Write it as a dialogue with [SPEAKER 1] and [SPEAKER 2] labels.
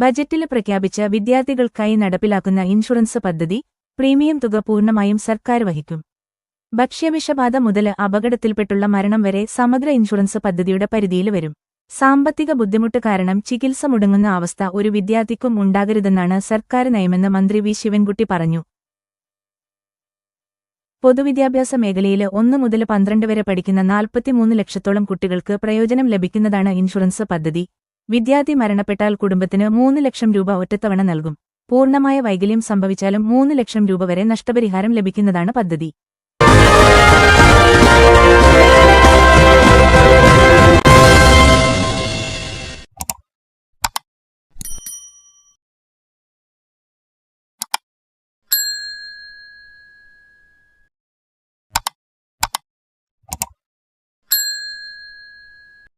[SPEAKER 1] ബജറ്റിൽ പ്രഖ്യാപിച്ച വിദ്യാർത്ഥികൾക്കായി നടപ്പിലാക്കുന്ന ഇൻഷുറൻസ് പദ്ധതി പ്രീമിയം തുക പൂർണമായും സർക്കാർ വഹിക്കും. ഭക്ഷ്യവിഷബാധ മുതൽ അപകടത്തിൽപ്പെട്ടുള്ള മരണം വരെ സമഗ്ര ഇൻഷുറൻസ് പദ്ധതിയുടെ പരിധിയിൽ വരും. സാമ്പത്തിക ബുദ്ധിമുട്ട് കാരണം ചികിത്സ മുടങ്ങുന്ന അവസ്ഥ ഒരു വിദ്യാർത്ഥിക്കും ഉണ്ടാകരുതെന്നാണ് സർക്കാർ നയമെന്ന് മന്ത്രി വി. ശിവൻകുട്ടി പറഞ്ഞു. പൊതുവിദ്യാഭ്യാസ മേഖലയിൽ ഒന്ന് മുതൽ പന്ത്രണ്ട് വരെ പഠിക്കുന്ന നാൽപ്പത്തിമൂന്ന് ലക്ഷത്തോളം കുട്ടികൾക്ക് പ്രയോജനം ലഭിക്കുന്നതാണ് ഇൻഷുറൻസ് പദ്ധതി. വിദ്യാർത്ഥി മരണപ്പെട്ടാൽ കുടുംബത്തിന് മൂന്ന് ലക്ഷം രൂപ ഒറ്റത്തവണ നൽകും. പൂർണമായ വൈകല്യം സംഭവിച്ചാലും മൂന്ന് ലക്ഷം രൂപ വരെ നഷ്ടപരിഹാരം ലഭിക്കുന്നതാണ് പദ്ധതി.